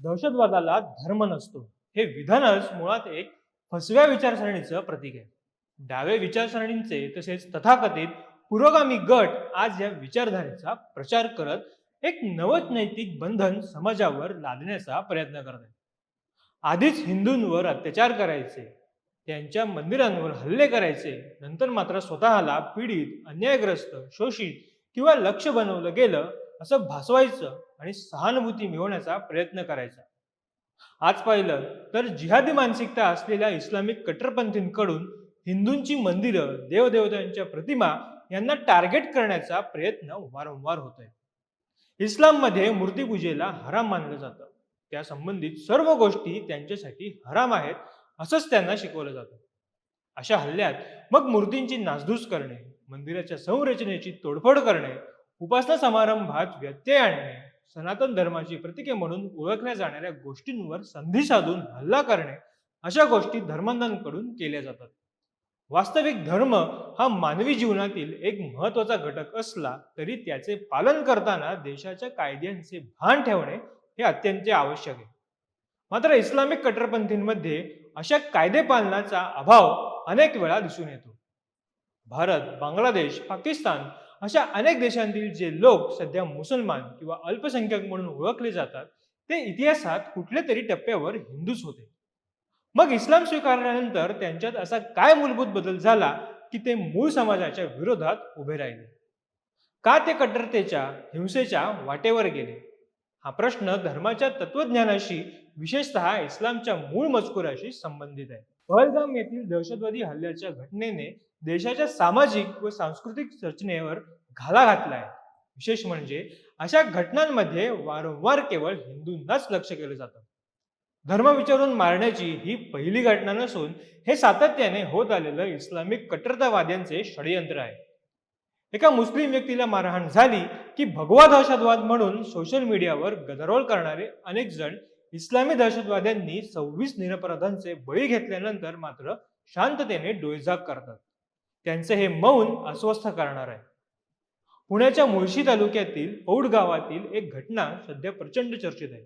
दहशतवादाला धर्म नसतो. हे विधानच मुळात एक फसव्या विचारसरणीचं प्रतीक आहे. डावे विचारसरणींचे तसेच तथाकथित पुरोगामी गट आज या विचारधारेचा प्रचार करत एक नवच नैतिक बंधन समाजावर लादण्याचा प्रयत्न करत आहे आधीच हिंदूंवर अत्याचार करायचे त्यांच्या मंदिरांवर हल्ले करायचे नंतर मात्र स्वतःला पीडित अन्यायग्रस्त शोषित किंवा लक्ष बनवलं गेलं असं भासवायचं आणि सहानुभूती मिळवण्याचा प्रयत्न करायचा. आज पाहिलं तर जिहादी मानसिकता असलेल्या इस्लामिक कट्टरपंथींकडून हिंदूंची मंदिरं देवदेवतांच्या प्रतिमा यांना टार्गेट करण्याचा प्रयत्न वारंवार होतोय. इस्लाममध्ये मूर्तीपूजेला हराम मानलं जातं. त्या संबंधित सर्व गोष्टी त्यांच्यासाठी हराम आहेत असंच त्यांना शिकवलं जातं. अशा हल्ल्यात मग मूर्तींची नासधूस करणे मंदिराच्या संरचनेची तोडफोड करणे उपासना समारंभात व्यत्यय आणणे सनातन धर्माची प्रतीके म्हणून ओळखल्या जाणाऱ्या गोष्टींवर संधी साधून हल्ला करणे अशा गोष्टी धर्मांधांकडून केल्या जातात. वास्तविक धर्म हा मानवी जीवनातील एक महत्त्वाचा घटक असला तरी त्याचे पालन करताना देशाच्या कायद्यांचे भान ठेवणे हे अत्यंत आवश्यक आहे. मात्र इस्लामिक कट्टरपंथींमध्ये अशा कायदे पालनाचा अभाव अनेक वेळा दिसून येतो. भारत बांगलादेश पाकिस्तान अशा अनेक देशांतील जे लोक सध्या मुसलमान किंवा अल्पसंख्याक म्हणून ओळखले जातात ते इतिहासात कुठल्या तरी टप्प्यावर हिंदूच होते. मग इस्लाम स्वीकारल्यानंतर त्यांच्यात असा काय मूलभूत बदल झाला की ते मूळ समाजाच्या विरोधात उभे राहिले? का ते कट्टरतेच्या हिंसेच्या वाटेवर गेले? हा प्रश्न धर्माच्या तत्वज्ञानाशी विशेषतः इस्लामच्या मूळ मजकुराशी संबंधित आहे. पहलगाम येथील दहशतवादी हल्ल्याच्या घटनेने देशाच्या सामाजिक व सांस्कृतिक रचनेवर घाला घातला आहे विशेष म्हणजे अशा घटनांमध्ये वारंवार केवळ हिंदूंनाच लक्ष केलं जातं. धर्म विचारून मारण्याची ही पहिली घटना नसून हे सातत्याने होत आलेलं इस्लामिक कट्टरतावाद्यांचे षडयंत्र आहे. एका मुस्लिम व्यक्तीला मारहाण झाली की भगवा दहशतवाद म्हणून सोशल मीडियावर गदारोळ करणारे अनेक जण इस्लामी दहशतवाद्यांनी सव्वीस निरपराधांचे बळी घेतल्यानंतर मात्र शांततेने डोळेझाक करतात. त्यांचे हे मौन अस्वस्थ करणार आहे. पुण्याच्या मुळशी तालुक्यातील पौड गावातील एक घटना सध्या प्रचंड चर्चेत आहे.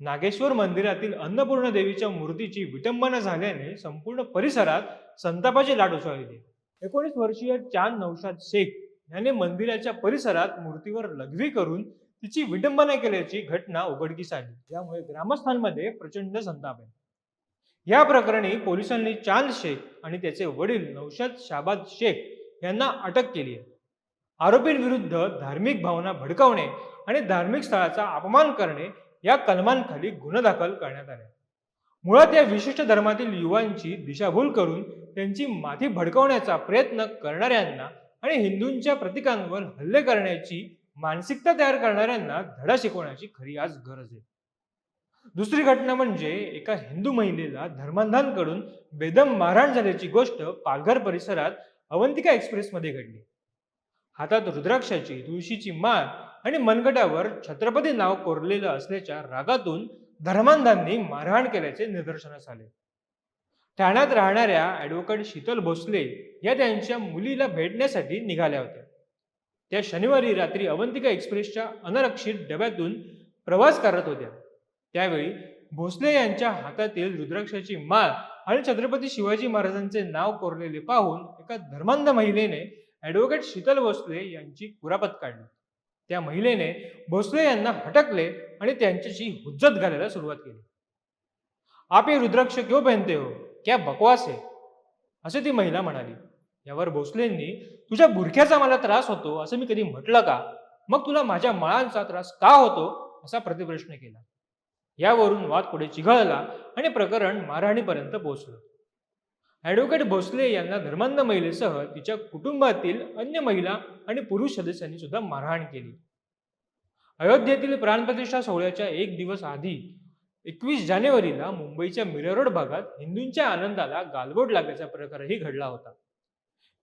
नागेश्वर मंदिरातील अन्नपूर्ण देवीच्या मूर्तीची विटंबना झाल्याने संपूर्ण परिसरात संतापाची लाट उसळली. एकोणीस वर्षीय चांद नौशाद शेख याने मंदिराच्या परिसरात मूर्तीवर लघवी करून तिची विडंबना केल्याची घटना उघडकीस आली. त्यामुळे ग्रामस्थांमध्ये प्रचंड संताप आहे या प्रकरणी पोलिसांनी चांद शेख आणि त्याचे वडील नौशाद शाबाद शेख यांना अटक केली आहे. आरोपींविरुद्ध धार्मिक भावना भडकावणे आणि धार्मिक स्थळाचा अपमान करणे या कलमांखाली गुन्हा दाखल करण्यात आले. मुळात या विशिष्ट धर्मातील युवांची दिशाभूल करून त्यांची माथी भडकवण्याचा प्रयत्न करणाऱ्यांना आणि हिंदूंच्या प्रतीकांवर हल्ले करण्याची मानसिकता तयार करणाऱ्यांना धडा शिकवण्याची खरी आज गरज आहे. दुसरी घटना म्हणजे एका हिंदू महिलेला धर्मांधांकडून बेदम मारहाण झाल्याची गोष्ट पालघर परिसरात अवंतिका एक्सप्रेसमध्ये घडली. हातात रुद्राक्षाची तुळशीची माळ आणि मनगटावर छत्रपती नाव कोरलेलं असल्याच्या रागातून धर्मांधांनी मारहाण केल्याचे निदर्शनास आले. ठाण्यात राहणाऱ्या ॲडव्होकेट शीतल भोसले या त्यांच्या मुलीला भेटण्यासाठी निघाल्या होत्या. त्या शनिवारी रात्री अवंतिका एक्सप्रेसच्या अनरक्षित डब्यातून प्रवास करत होत्या. त्यावेळी भोसले यांच्या हातातील रुद्राक्षाची माळ आणि छत्रपती शिवाजी महाराजांचे नाव कोरलेले पाहून एका धर्मांध महिलेने ॲडव्होकेट शीतल भोसले यांची कुरापत काढली. त्या महिलेने भोसले यांना हटकले आणि त्यांच्याशी हुज्जत घालायला सुरुवात केली. आप हे रुद्राक्ष क्यों पहनते हो? क्या बकवास आहे असे ती महिला म्हणाली. यावर भोसलेंनी तुझ्या बुरख्याचा मला त्रास होतो असं मी कधी म्हटलं का? मग तुला माझ्या मळांचा त्रास का होतो? असा प्रतिप्रश्न केला. यावरून वाद पुढे चिघळला आणि प्रकरण मारहाणीपर्यंत पोहोचलं. ॲडव्होकेट भोसले यांना धर्मांध महिलेसह तिच्या कुटुंबातील अन्य महिला आणि पुरुष सदस्यांनी सुद्धा मारहाण केली. अयोध्येतील प्राणप्रतिष्ठा सोहळ्याच्या एक दिवस आधी एकवीस जानेवारीला मुंबईच्या मिरर रोड भागात हिंदूंच्या आनंदाला गालबोट लागल्याचा प्रकारही घडला होता.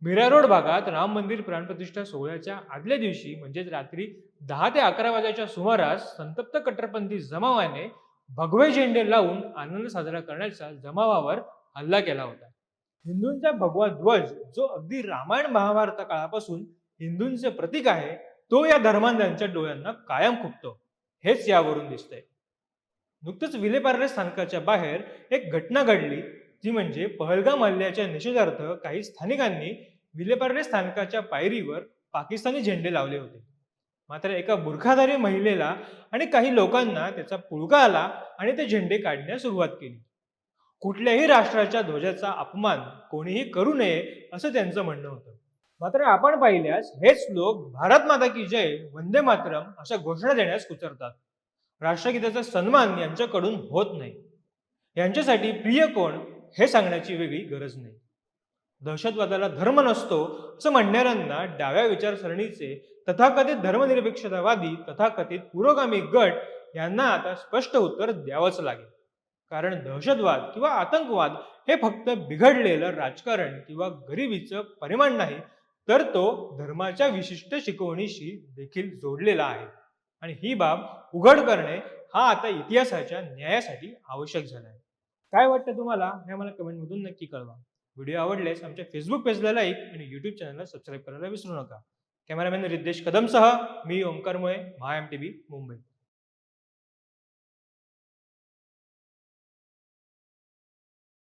मीरा रोड भागात राम मंदिर प्राणप्रतिष्ठा सोहळ्याच्या आदल्या दिवशी म्हणजेच रात्री दहा ते अकरा वाजेच्या सुमारास संतप्त कट्टरपंथी जमावाने भगवे झेंडे लावून आनंद साजरा करण्याचा जमावावर हल्ला केला होता. हिंदूंचा भगवा ध्वज जो अगदी रामायण महाभारत काळापासून हिंदूंचे प्रतीक आहे तो या धर्मांधांच्या डोळ्यांना कायम खुपतो. हेच यावरून दिसतंय. नुकतंच विलेपार्ले स्थानकाच्या बाहेर एक घटना घडली ती म्हणजे पहलगाम हल्ल्याच्या निषेधार्थ काही स्थानिकांनी विलेपार्ले स्थानकाच्या पायरीवर पाकिस्तानी झेंडे लावले होते. मात्र एका बुरखाधारी महिलेला आणि काही लोकांना त्याचा पुळका आला आणि ते झेंडे काढण्यास सुरुवात केली. कुठल्याही राष्ट्राच्या ध्वजाचा अपमान कोणीही करू नये असं त्यांचं म्हणणं होतं. मात्र आपण पाहिल्यास हेच लोक भारत माता की जय वंदे मातरम अशा घोषणा देण्यास उतरतात राष्ट्रगीताचा सन्मान यांच्याकडून होत नाही. यांच्यासाठी प्रिय कोण हे सांगण्याची वेगळी गरज नाही. दहशतवादाला धर्म नसतो असं म्हणणाऱ्यांना डाव्या विचारसरणीचे तथाकथित धर्मनिरपेक्षतावादी तथाकथित पुरोगामी गट यांना आता स्पष्ट उत्तर द्यावंच लागेल. कारण दहशतवाद किंवा आतंकवाद हे फक्त बिघडलेलं राजकारण किंवा गरिबीचं परिमाण नाही तर तो धर्माच्या विशिष्ट शिकवणीशी देखील जोडलेला आहे. आणि ही बाब उघड करणे हा आता इतिहासाच्या न्यायासाठी आवश्यक झाला आहे काय वाटतं तुम्हाला? हे मला कमेंटमधून नक्की कळवा. व्हिडिओ आवडल्यास आमच्या फेसबुक पेजला लाईक आणि यूट्यूब चॅनलला सबस्क्राईब करायला विसरू नका. कॅमेरामॅन रिद्देश कदमसह मी ओंकार मुळे महा एम टी मुंबई.